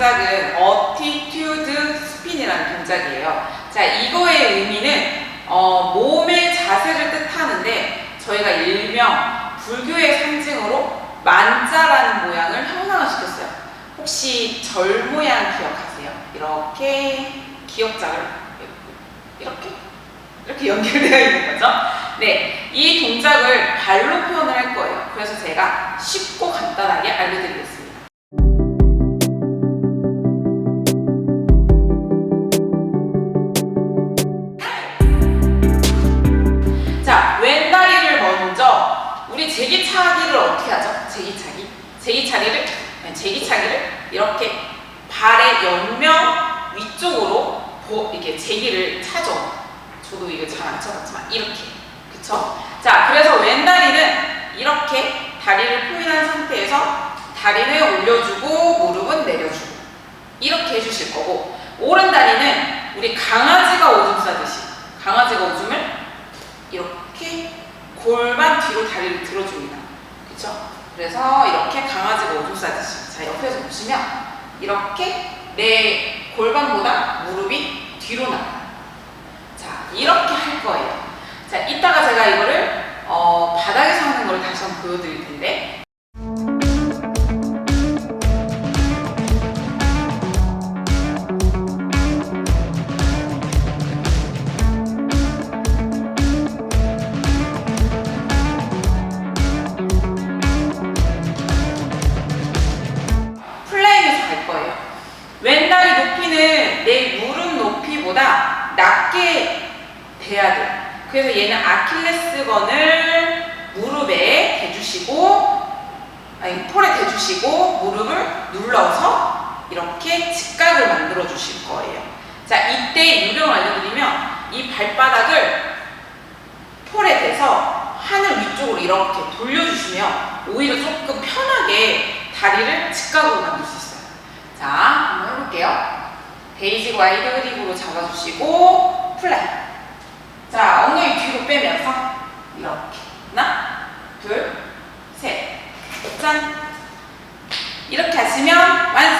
동작은 어티튜드 스핀이라는 동작이에요. 자, 이거의 의미는 어, 몸의 자세를 뜻하는데 저희가 일명 불교의 상징으로 만자라는 모양을 형상화시켰어요. 혹시 절 모양 기억하세요? 이렇게 기억자를 이렇게 이렇게 연결되어 있는 거죠. 네, 이 동작을 발로 표현을 할 거예요. 그래서 제가 쉽고 간단하게 알려드리겠습니다. 제기차기. 제기차기를 네, 제기차기를 이렇게 발의 옆면 위쪽으로 보, 이렇게 제기를 차죠. 저도 이거 잘 안 쳐봤지만 이렇게 그쵸? 자, 그래서 왼다리는 이렇게 다리를 포인한 상태에서 다리는 올려주고 무릎은 내려주고 이렇게 해주실 거고 오른 다리는 우리 강아지가 오줌 싸듯이 강아지가 오줌을 이렇게 골반 뒤로 다리를 들어줍니다. 그쵸? 그래서 이렇게 강아지가 오줌 싸듯이 자 옆에서 보시면 이렇게 내 골반보다 무릎이 뒤로 나가요. 자 이렇게 할 거예요. 자 이따가 제가 이거를 어, 바닥에서 하는 걸 다시 한번 보여드릴 텐데 낮게 돼야 돼요. 그래서 얘는 아킬레스건을 무릎에 대주시고, 아니, 폴에 대주시고, 무릎을 눌러서 이렇게 직각을 만들어 주실 거예요. 자, 이때 요령을 알려드리면, 이 발바닥을 폴에 대서 하늘 위쪽으로 이렇게 돌려주시면 오히려 조금 편하게 다리를 직각으로 만들 수 있어요. 자, 한번 해볼게요. 베이직 와이드 그립으로 잡아주시고 플랫. 자, 엉덩이 뒤로 빼면서 이렇게 하나, 둘, 셋, 짠. 이렇게 하시면 완성.